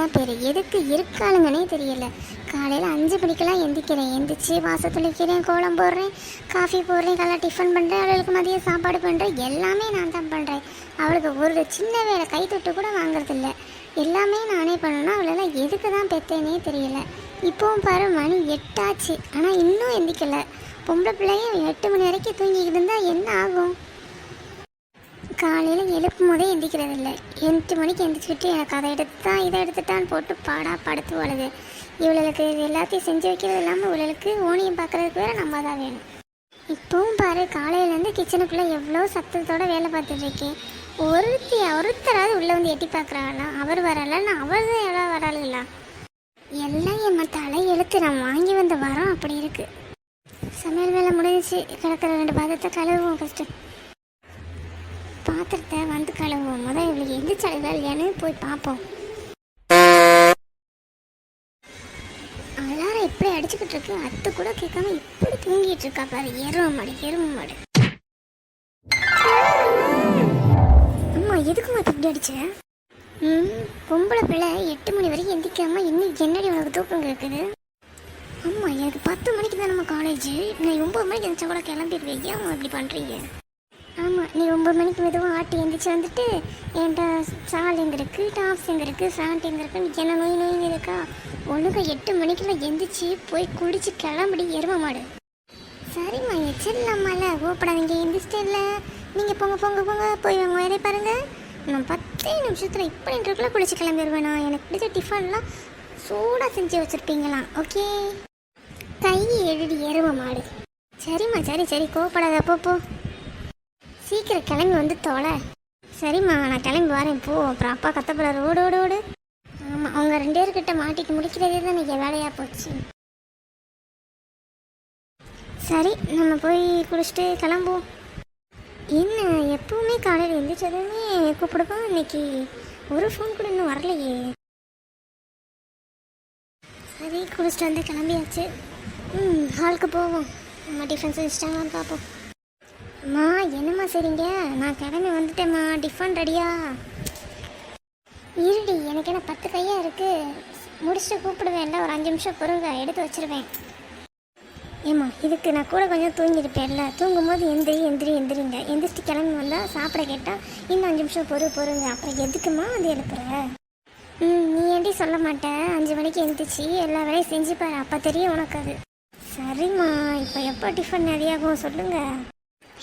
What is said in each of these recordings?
இருக்காங்கன்னா பேர் எதுக்கு இருக்காளுங்கன்னே தெரியல. காலையில் அஞ்சு மணிக்கெல்லாம் எந்திக்கிறேன். எந்திரிச்சு வாசல் தெளிக்கிறேன் கோலம் போடுறேன் காஃபி போடுறேன் காலைல டிஃபன் பண்ணுறேன் அவளுக்கு மதியம் சாப்பாடு பண்ணுறேன் எல்லாமே நான் தான் பண்ணுறேன் அவளுக்கு ஒரு சின்ன வேலை கைத்தொட்டு கூட வாங்குறதில்ல. எல்லாமே நானே பண்ணணும். அவளெல்லாம் எதுக்கு தான் பெத்தேனே தெரியல. இப்போவும் பாரு மணி எட்டாச்சு. ஆனால் இன்னும் எந்திக்கலை. பொம்பளை பிள்ளையும் எட்டு மணி வரைக்கும் தூங்கிக்கிட்டு இருந்தால் என்ன ஆகும்? காலையில் எழுப்பும் போதே எந்திக்கிறது இல்லை எட்டு மணிக்கு எந்திரிச்சிட்டு எனக்கு அதை எடுத்துட்டான் இதை எடுத்துட்டான்னு போட்டு பாடா படுத்து வளது இவளுக்கு இது எல்லாத்தையும் செஞ்சு வைக்கிறது இல்லாமல் இவளுக்கு ஓனியம் பார்க்கறதுக்கு வேற நம்ம தான் வேணும். இப்போவும் பாரு காலையிலேருந்து கிச்சனுக்குள்ளே எவ்வளோ சத்தத்தோட வேலை பார்த்துட்டு இருக்கேன் ஒருத்தி ஒருத்தராவது உள்ளே வந்து எட்டி பார்க்குறாங்களா அவர் வரலன்னா அவர் தான் எவ்வளோ வராளுங்களா எல்லாம் என் தலை எழுத்து. நான் வாங்கி வந்த வரோம் அப்படி இருக்குது சமையல் வேலை முடிஞ்சிச்சு. கிடக்கிற ரெண்டு பாதத்தை கழுவுவோம் ஃபஸ்ட்டு பாத்திரத்தை வந்து கழுவுவோம். முதல் இவளுக்கு எந்த சலுகை இல்லையான்னு போய் பார்ப்போம். அலாரம் எப்படி அடிச்சுக்கிட்டு இருக்கு? அத்தை கூட கேட்காம இப்படி தூங்கிட்டு இருக்கா பாரு. எரும மாடு எரும மாடு. அம்மா எதுக்குமா இப்படி அடிச்ச? ம் பொம்பளை பிள்ளை எட்டு மணி வரைக்கும் எந்திக்காம இன்னும் என்னடி உனக்கு தூக்கம் கேட்குது அம்மா எனக்கு பத்து மணிக்கு தான் நம்ம காலேஜ் நான் ஒம்பது மணிக்கு எந்திரிச்சா கூட கிளம்பிடுவேன். ஏன் அம்மா இப்படி பண்ணுறீங்க ஆமாம் நீ ஒம்பது மணிக்கு மெதுவாக ஆட்டி எழுந்திரிச்சு வந்துட்டு என்கிட்ட சால் எங்கே இருக்குது டாப்ஸ் எங்கே இருக்குது ஃபேண்ட் எங்கே இருக்குது என்ன நோய் நோய் இருக்கா? ஒழுங்கா எட்டு மணிக்கெல்லாம் எந்திரிச்சு போய் குடிச்சு கிளம்படி எரும மாடு. சரிம்மா எச்சிடலாமால ஓப்படாதீங்க எந்திரிச்சிட்டேன்ல நீங்கள் போங்க போங்க போங்க. போய் வாங்க வேலையை பாருங்கள் நான் பத்தே நிமிஷத்தில் இப்போ இருக்குள்ள குளிச்சு கிளம்பிடுவேண்ணா எனக்கு பிடிச்ச டிஃபன்லாம் சூடாக செஞ்சு வச்சுருப்பீங்களாம் ஓகே கை எழுதி எரும மாடு. சரிம்மா சரி சரி. கோப்படாத போ. சீக்கிரம் கிளம்பி வந்து தோலை. சரிம்மா நான் கிளம்பி வரேன். போ அப்புறம் அப்பா கத்தப்பட ரோடு ஓடு ஓடு ஆமாம் அவங்க ரெண்டு பேர்கிட்ட மாட்டிட்டு முடிக்கிறதே தான் இன்னைக்கு வேலையாக போச்சு. சரி நம்ம போய் குளிச்சுட்டு கிளம்புவோம். என்ன எப்பவுமே காலையில் எழுந்திரிச்சதுமே கூப்பிடுவோம் இன்னைக்கு ஒரு ஃபோன் கூட இன்னும் வரலையே. சரி குளிச்சுட்டு வந்து கிளம்பியாச்சு. ம் ஹாலுக்கு போவோம். நம்ம டிஃபன் செஞ்சுட்டாங்களான்னு பார்ப்போம். அம்மா என்னம்மா சரிங்க நான் கிளம்பி வந்துட்டேம்மா டிஃபன் ரெடியா? இருடி எனக்கு என்ன பத்து கையாக இருக்குது முடிச்சுட்டு கூப்பிடுவேன்ல ஒரு அஞ்சு நிமிஷம் பொறுங்க எடுத்து வச்சிருவேன். ஏம்மா இதுக்கு நான் கூட கொஞ்சம் தூங்கியிருப்பேன்ல. தூங்கும் போது எந்திரி எந்திரி எந்திரிங்க. எந்திரிச்சு கிளம்பி வந்தால் சாப்பிட கேட்டால் இன்னும் அஞ்சு நிமிஷம் பொறு பொறுங்க. அப்புறம் எதுக்குமா அது எழுப்புற? ம் நீ ஏன்டி சொல்ல மாட்டேன் அஞ்சு மணிக்கு எழுந்திரிச்சு எல்லா வேலையும் செஞ்சு பாரு. அப்போ தெரியும் உனக்கு அது. சரிம்மா இப்போ எப்போ டிஃபன் நிறையாகும் சொல்லுங்கள்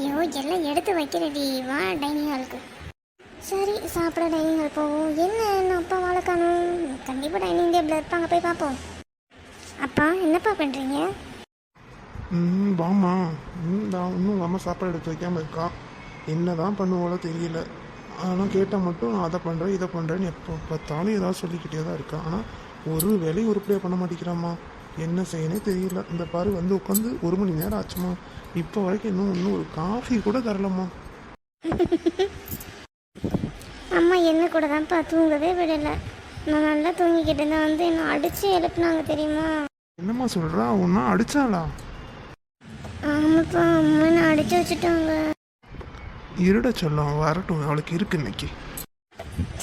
ஐயோ எல்லாம் எடுத்து வைக்கிறடி வா டைனிங் ஹாலுக்கு சரி சாப்பிட டைனிங் ஹால் போவோம். என்ன அப்பா வாழை காணும்? கண்டிப்பாக டைனிங் டேபிள் இருப்பாங்க. போய் பார்ப்போம். அப்பா என்னப்பா பண்ணுறீங்க ம் வாமா ம் தான் இன்னும் அம்மா சாப்பாடு எடுத்து வைக்காமல் இருக்கா? என்ன தான் பண்ணுவாளோ தெரியல. ஆனால் கேட்டால் மட்டும் நான் அதை பண்ணுறேன் இதை பண்ணுறேன்னு எப்போ பார்த்தாலும் ஏதாவது சொல்லிக்கிட்டே தான் இருக்கா? ஆனால் ஒரு வேலையும் உருப்படியாக பண்ண மாட்டேங்கிறாம்மா. என்ன செய்யனே தெரியல. இந்த பாரு வந்து உட்காந்து ஒரு மணி நேரம் ஆச்சுமா? இப்போ வரைக்கும் இன்னும் இன்னும் ஒரு காஃபி கூட தரலம்மா. அம்மா என்ன கூட தான்ப்பா தூங்கவே விடலை. நான் நல்லா தூங்கிக்கிட்டு இருந்தேன் வந்து என்ன அடித்து எழுப்புனாங்க தெரியுமா? என்னம்மா சொல்கிறா ஒன்றா அடிச்சாளா? ஆமாப்பா அம்மா நான் அடித்து வச்சுட்டாங்க. இருட சொல்லும் வரட்டும். அவளுக்கு இருக்கு இன்னைக்கு.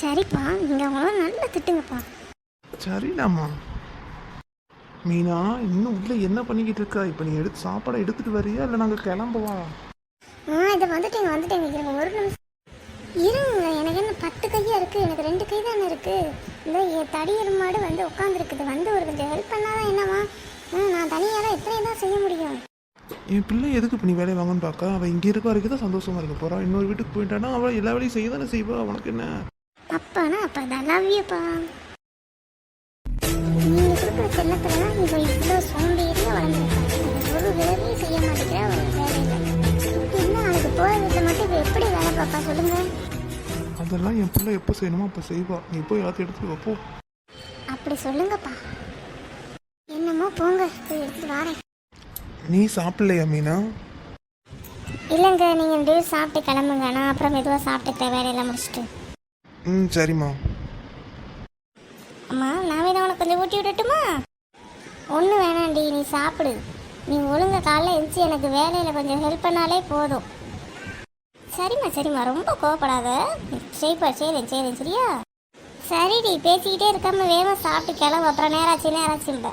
சரிப்பா நீங்கள் அவங்கள நல்லா திட்டுங்கப்பா. சரிடாம்மா. மீனா இன்னும் உள்ள என்ன பண்ணிக்கிட்டு இருக்கா? இப்போ நீ எடுத்து சாப்பாடை எடுத்துட்டு வரியா? இல்லை நாங்கள் கிளம்பவா? ஆ இதை வந்துட்டேங்க வந்துட்டேங்க இருங்க ஒரு நிமிஷம். இருங்க எனக்கு என்ன பத்து கையா இருக்குது எனக்கு ரெண்டு கை தானே இருக்குது இந்த என் தடி எருமாடு வந்து உட்காந்துருக்குது வந்து ஒரு கொஞ்சம் ஹெல்ப் பண்ணாதான் என்னவா? நான் தனியால் எத்தனை தான் செய்ய முடியும்? என் பிள்ளை எதுக்கு இப்போ நீ வேலையை வாங்கன்னு பார்க்க அவள் இங்கே இருக்க வரைக்கும் தான் சந்தோஷமா இருக்க போறா. இன்னொரு வீட்டுக்கு போயிட்டானா அவள் எல்லா வேலையும் செய்ய தானே செய்வா. உனக்கு என்ன? அப்பானா அப்பா தான் லவ் யூப்பா கொடுக்குற செல்லத்துல தான் இவ இவ்வளோ சோம்பேறியா வளர்ந்துருக்காங்க ஒரு வேலையும் செய்ய மாட்டேங்கிற ஒரு வேலையில என்ன அதுக்கு போகிற வீட்டில் மட்டும் இவ எப்படி வேலை பார்ப்பா சொல்லுங்க அதெல்லாம் என் பிள்ளை எப்போ செய்யணுமோ அப்போ செய்வா. நீ போய் எல்லாத்தையும் எடுத்துட்டு வைப்போ அப்படி சொல்லுங்கப்பா. என்னமோ போங்க போய் எடுத்துட்டு வரேன். நீ சாப்பிடலையா மீனா? இல்லைங்க நீங்கள் ரெண்டு பேரும் சாப்பிட்டு கிளம்புங்க. நான் அப்புறம் மெதுவாக சாப்பிட்டுக்கிறேன் வேலையெல்லாம் முடிச்சுட்டு. ம் சரிம்மா. அம்மா கொஞ்சம் ஊட்டி விடட்டுமா? ஒன்றும் வேணாண்டி நீ சாப்பிடு. நீ ஒழுங்க காலைல எழுந்துச்சு எனக்கு வேலையில் கொஞ்சம் ஹெல்ப் பண்ணாலே போதும். சரிம்மா சரிம்மா ரொம்ப கோவப்படாத. சரிப்பா சரி சரி சரியா? சரிடி பேசிக்கிட்டே இருக்காம வேகமாக சாப்பிட்டு கிளம்பு. அப்புறம் நேராச்சு நேராச்சும்ப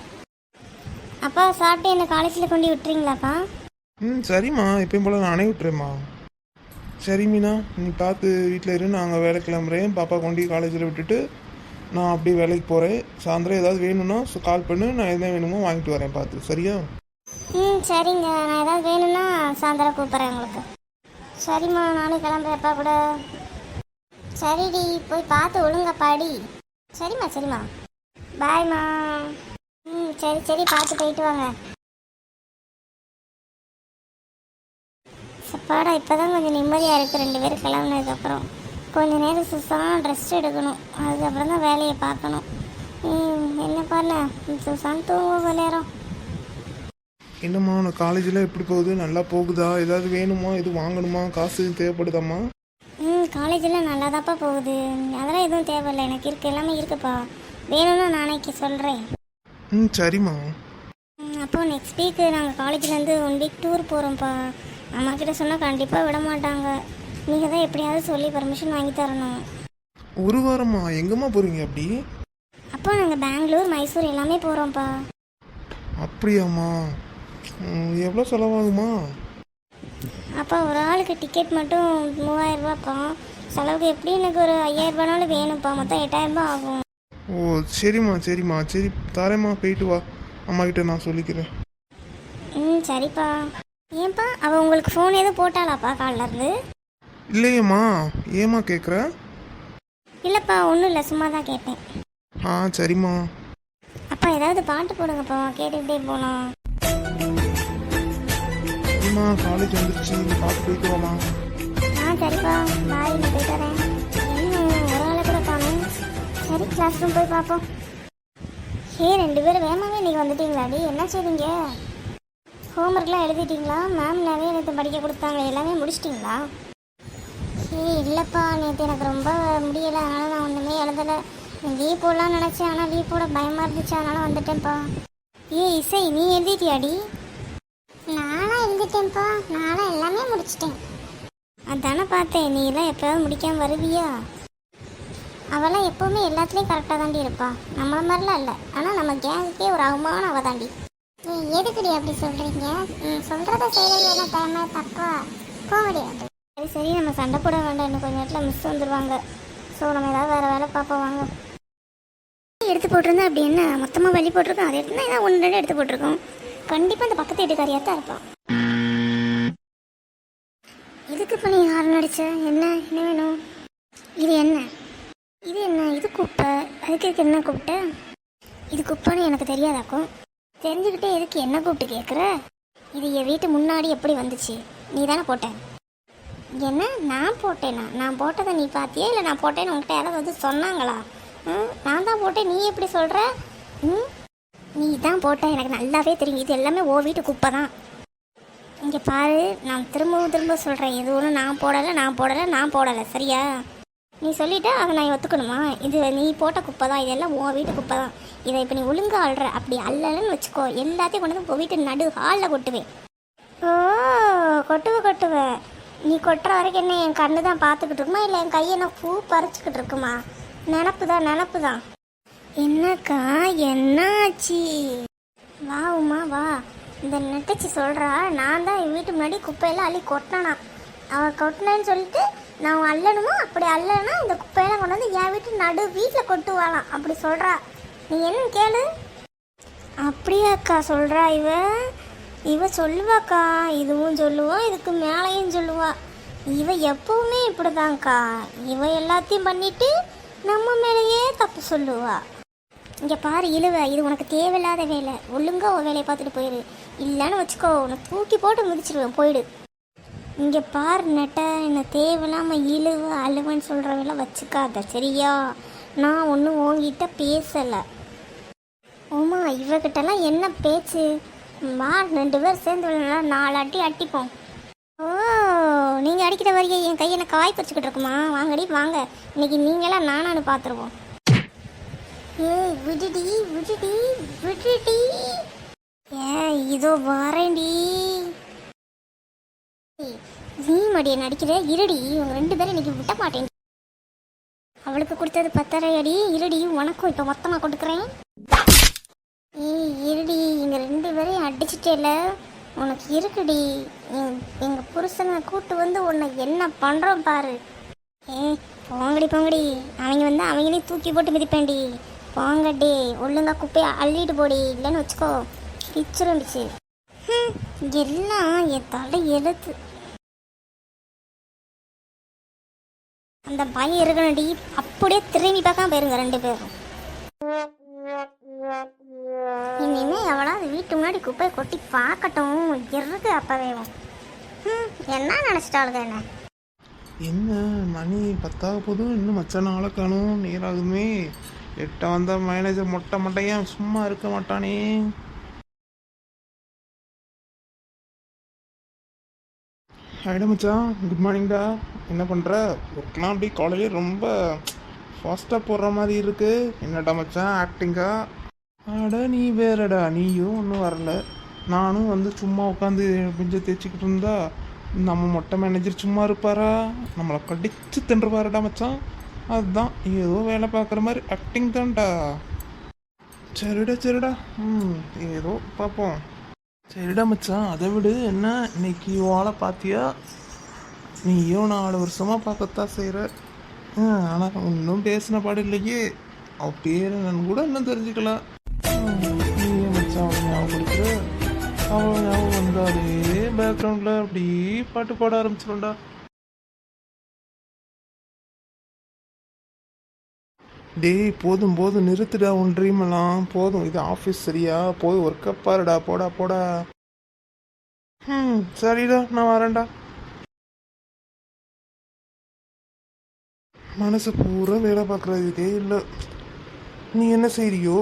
அப்பா சாப்பிட்டு என்ன காலேஜில் கொண்டு விட்டுறீங்களாப்பா? ம் சரிம்மா. எப்பயும் போல் நானே விட்டுறேம்மா. சரி மீனா நீ பார்த்து வீட்டில் இரு. நாங்கள் வேலை கிளம்புறேன். பாப்பா கொண்டு காலேஜில் விட்டுட்டு நான் அப்படியே வேலைக்கு போகிறேன் சாயந்தரம் ஏதாவது வேணும்னா கால் பண்ணு. நான் எதுனா வேணுமோ வாங்கிட்டு வரேன் பார்த்து. சரியா? ம் சரிங்க. நான் ஏதாவது வேணும்னா சாயந்தரம் கூப்பிட்றேன் உங்களுக்கு. சரிம்மா நானும் கிளம்புறேன்ப்பா கூட. சரிடி போய் பார்த்து ஒழுங்கா பாடி. சரிம்மா சரிம்மா. பாய்மா ம் சரி சரி பார்த்து போயிட்டு வாங்க. சப்பாடா இப்போதான் கொஞ்சம் நிம்மதியாக இருக்குது ரெண்டு பேரும் கிளம்புனதுக்கப்புறம். கொஞ்ச நேரம் சுசான் ரெஸ்ட் எடுக்கணும். அதுக்கப்புறம் தான் வேலையை பார்க்கணும். ம், என்ன பண்ண? சுசான் தூங்க நேரம். என்னம்மா உனக்கு காலேஜில் எப்படி போகுது? நல்லா போகுதா? ஏதாவது வேணுமா? எதுவும் வாங்கணுமா? காசு தேவைப்படுதாம்மா? ம் காலேஜெல்லாம் நல்லா தான்ப்பா போகுது. அதெல்லாம் எதுவும் தேவையில்லை. எனக்கு இருக்கு. எல்லாமே இருக்குப்பா. வேணும்னா நாளைக்கு சொல்கிறேன் ம் சரிம்மா. அப்போ நெக்ஸ்ட் வீக் நாங்கள் காலேஜ்லேருந்து ஒன் வீக் டூர் போகிறோம்ப்பா அம்மா கிட்ட சொன்னால் கண்டிப்பாக விட மாட்டாங்க. நீங்கள் தான் எப்படியாவது சொல்லி பர்மிஷன் வாங்கி தரணும். ஒரு வாரமா? எங்கம்மா போகிறீங்க அப்படி? அப்போ நாங்கள் பெங்களூர் மைசூர் எல்லாமே போகிறோம்ப்பா அப்படியாம்மா? எவ்வளோ செலவாகுமா? அப்பா ஒரு ஆளுக்கு டிக்கெட் மட்டும் மூவாயிரம் செலவுக்கு எப்படி எனக்கு ஒரு ஐயாயிரம் ரூபானாலும் வேணும்ப்பா. மொத்தம் எட்டாயிரம் ரூபாய் ஆகும். ஓ சரிம்மா சரிம்மா. சரி தரேம்மா போயிட்டு வா. அம்மா கிட்ட நான் சொல்லிக்கிறேன். ம் சரிப்பா. ஏன்ப்பா அவள் உங்களுக்கு ஃபோன் எதுவும் போட்டாளாப்பா காலில் இருந்து? இல்லையேம்மா ஏம்மா கேட்குற இல்லைப்பா ஒன்றும் இல்லை சும்மா தான் கேட்பேன் ஆ சரிம்மா. அப்பா ஏதாவது பாட்டு போடுங்கப்பா கேட்டுக்கிட்டே போகலாம் அம்மா காலேஜ் வந்துருச்சு நீ பார்த்து போயிட்டு வாமா ஆ சரிப்பா பாய் நான் போயிட்டு வரேன். என்ன ஒரு ஆளை கூட காணும். சரி கிளாஸ் ரூம் போய் பார்ப்போம் ஏ ரெண்டு பேரும் வேகமாவே நீங்கள் வந்துட்டீங்களாடி என்ன செய்றீங்க ஹோம்ஒர்க்லாம் எழுதிட்டீங்களா? மேம் நிறைய நேற்று படிக்க கொடுத்தாங்க எல்லாமே முடிச்சிட்டிங்களா? ஏய் இல்லைப்பா நேற்று எனக்கு ரொம்ப முடியலை. அதனால் நான் ஒன்றுமே எழுதலை. லீவ் போடலாம்னு நினச்சேன். ஆனால் லீவ் போட பயமாக இருந்துச்சு. அதனால் வந்துட்டேன்ப்பா. ஏய் இசை நீ எழுதிட்டியாடி? நானும் எழுதிட்டேன்ப்பா. நானும் எல்லாமே முடிச்சிட்டேன். அதானே பார்த்தேன். நீ எல்லாம் எப்போயாவது முடிக்காமல் வருவியா? அவெல்லாம் எப்போவுமே எல்லாத்துலேயும் கரெக்டாக தாண்டி இருப்பா. நம்மள மாதிரிலாம் இல்லை. ஆனால் நம்ம கேங்குக்கே ஒரு அவமானம் அவள் தாண்டி. எதுக்குடி அப்படி சொல்கிறீங்க சொல்கிறத செய்கிறது என்ன டைமே தப்பா? போக முடியாது. சரி சரி நம்ம சண்டை போட வேண்டாம். இன்னும் கொஞ்சம் நேரத்தில் மிஸ் வந்துடுவாங்க ஸோ நம்ம ஏதாவது வேறு வேலை பார்ப்போம் வாங்க. எடுத்து போட்டிருந்தா அப்படி என்ன? மொத்தமாக வழி போட்டிருக்கோம். அதை எடுத்துனா ஏதாவது ஒன்று ரெண்டு எடுத்து போட்டிருக்கோம். கண்டிப்பாக அந்த பக்கத்து வீட்டுக்காரியாக தான் இருப்பான் இதுக்கு இப்போ நீ யாரும் நடிச்ச என்ன? என்ன வேணும்? இது என்ன? இது என்ன? இது குப்பை. அதுக்கு இதுக்கு என்ன கூப்பிட்ட? இது குப்பைன்னு எனக்கு தெரியாதாக்கும் தெரிஞ்சுக்கிட்டே எதுக்கு என்ன கூப்பிட்டு கேட்குற இது என் வீட்டு முன்னாடி எப்படி வந்துச்சு? நீ தானே போட்ட. என்ன? நான் போட்டேனா? நான் போட்டதை நீ பார்த்தியா இல்லை நான் போட்டேன்னு உங்கள்கிட்ட யாராவது வந்து சொன்னாங்களா? ம்? நான் தான் போட்டேன். நீ எப்படி சொல்கிற ம்? நீ தான் போட்ட. எனக்கு நல்லாவே தெரியும். இது எல்லாமே ஓ வீட்டு குப்பை தான். இங்கே பாரு. நான் திரும்பவும் திரும்ப சொல்கிறேன் இது ஒன்றும் நான் போடலை நான் போடலை நான் போடலை. சரியா? நீ சொல்லிவிட்டு அதை நான் ஒத்துக்கணுமா? இது நீ போட்ட குப்பை தான். இதெல்லாம் உன் வீட்டு குப்பை தான். இதை இப்போ நீ ஒழுங்கா ஆள்ற. அப்படி அல்லலன்னு வச்சுக்கோ. எல்லாத்தையும் கொண்டு வந்து உன் வீட்டு நடு ஹாலில் கொட்டுவேன். ஓ கொட்டுவ கொட்டுவ. நீ கொட்டுற வரைக்கும் என்ன என் கண்ணு தான் பார்த்துக்கிட்டு இருக்குமா? இல்லை என் கையை நான் பூ பறிச்சுக்கிட்டு இருக்குமா? நினப்பு தான் நினப்பு தான் என்னக்கா என்னாச்சு? வா உமா வா. இந்த நெட்டச்சி சொல்கிறா நான் தான் என் வீட்டு முன்னாடி குப்பையெல்லாம் அள்ளி கொட்டினா அவள் கொட்டினேன்னு சொல்லிட்டு நான் அள்ளணுமோ அப்படி அள்ளனா இந்த குப்பையெல்லாம் கொண்டு வந்து என் வீட்டு நடு வீட்டில் கொட்டுவாளாம். அப்படி சொல்கிறா நீ என்ன கேளு. அப்படியாக்கா சொல்கிறா இவன் இவ சொல்லுவாக்கா இதுவும் சொல்லுவா இதுக்கு மேலேயும் சொல்லுவா. இவ எப்பவுமே இப்படிதான்க்கா. இவ எல்லாத்தையும் பண்ணிட்டு நம்ம மேலேயே தப்பு சொல்லுவா. இங்கே பாரு இழுவ இது உனக்கு தேவையில்லாத வேலை. ஒழுங்கா உன் வேலையை பார்த்துட்டு போயிடு இல்லைன்னு வச்சுக்கோ உன்னை தூக்கி போட்டு மிதிச்சிருவேன் போயிடு. இங்கே பார் நெட்ட என்ன தேவையில்லாமல் இழுவ அழுவன்னு சொல்கிறவெல்லாம் வச்சுக்காத சரியா? நான் ஒன்றும் உங்ககிட்ட பேசலை. ஓமா இவகிட்டலாம் என்ன பேச்சு? வா ரெண்டு பேர் சேர்ந்து விளையாடா, நாலு அடி அட்டிப்போம் ஓ நீங்கள் அடிக்கிற வரைக்கும் என் கையை எனக்கு காய் பறிச்சுக்கிட்டு இருக்குமா? வாங்கடி வாங்க. இன்னைக்கு நீங்களாம் நானானு பார்த்துருவோம் ஏய் விடுடி விடுடி விடுடி. ஏ இதோ வரேன்டி. நீ மடியை நடிக்கிற இருடி இவங்க ரெண்டு பேரும் இன்னைக்கு விட்ட மாட்டேன் அவளுக்கு கொடுத்தது பத்தரை அடி. இருடி உனக்கும் இப்போ மொத்தமாக கொடுக்குறேன். ஏய் இருடி எங்கள் ரெண்டு பேரையும் அடிச்சிட்டேல. உனக்கு இருக்குடி. எங்கள் புருஷனை கூட்டு வந்து உன்னை என்ன பண்ணுறோம் பாரு. ஏ போங்கடி போங்கடி. அவங்க வந்து அவங்களே தூக்கி போட்டு மிதிப்பேன்டி. போங்கடி ஒழுங்கா குப்பையை அள்ளிட்டு போடி. இல்லைன்னு வச்சுக்கோ. பிச்சுருந்துச்சு. எல்லாம் என் தலை எழுத்து. அந்த பயம் இருக்கணும்டி. அப்படியே திரும்பி பார்க்காம போயிருங்க ரெண்டு பேரும். வீட்டு முன்னாடி குப்பையை கொட்டி பார்க்கட்டும். இருக்கு அப்பவே ஹம், என்ன நினைச்சிட்டாளுங்க என்ன? என்ன மணி பத்தாக போதும். இன்னும் மச்சான ஆளை காணும். நேராகுமே. எட்ட வந்த மேனேஜர் மொட்டை மட்டையன் சும்மா இருக்க மாட்டானே. ஹைடா மச்சான் குட் மார்னிங்டா என்ன பண்ணுற ஒர்க்லாம் அப்படி காலையிலே ரொம்ப ஃபாஸ்ட்டாக போடுற மாதிரி இருக்குது என்னடா மச்சான் ஆக்டிங்காக அடா நீ வேறடா. நீயும் ஒன்றும் வரல. நானும் வந்து சும்மா உட்காந்து பிஞ்சை தேய்ச்சிக்கிட்டு இருந்தா நம்ம மொட்டை மேனேஜர் சும்மா இருப்பாரா? நம்மளை கடிச்சு தின்றுவாருடா மச்சான். அதுதான் ஏதோ வேலை பார்க்குற மாதிரி ஆக்டிங் தான்டா. சரிடா சரிடா. ம் ஏதோ பார்ப்போம். சரிடா மச்சான். அதை விடு. என்ன இன்னைக்கு வாழை பார்த்தியா? நீயும் நாலு வருஷமாக பார்க்கத்தான் செய்கிற ஆனால் ஒன்றும் பேசின பாடு இல்லையே. அவ பேர் என்னன்னு கூட இன்னும் தெரிஞ்சுக்கலாம். அவன் ஞாபகம் வந்தாலே பேக்ரவுண்டில் அப்படி பாட்டு பாட ஆரம்பிச்சிடும்டா டேய் போதும் போதும் நிறுத்துடா உன் ட்ரீம் எல்லாம். போதும் இது ஆஃபீஸ் சரியா? போய் ஒர்க்கை பாருடா போடா போடா. ம் சரிடா நான் வரேன்டா. மனசு பூரா வேலை பார்க்குறதுக்கே இல்லை. நீ என்ன செய்றியோ?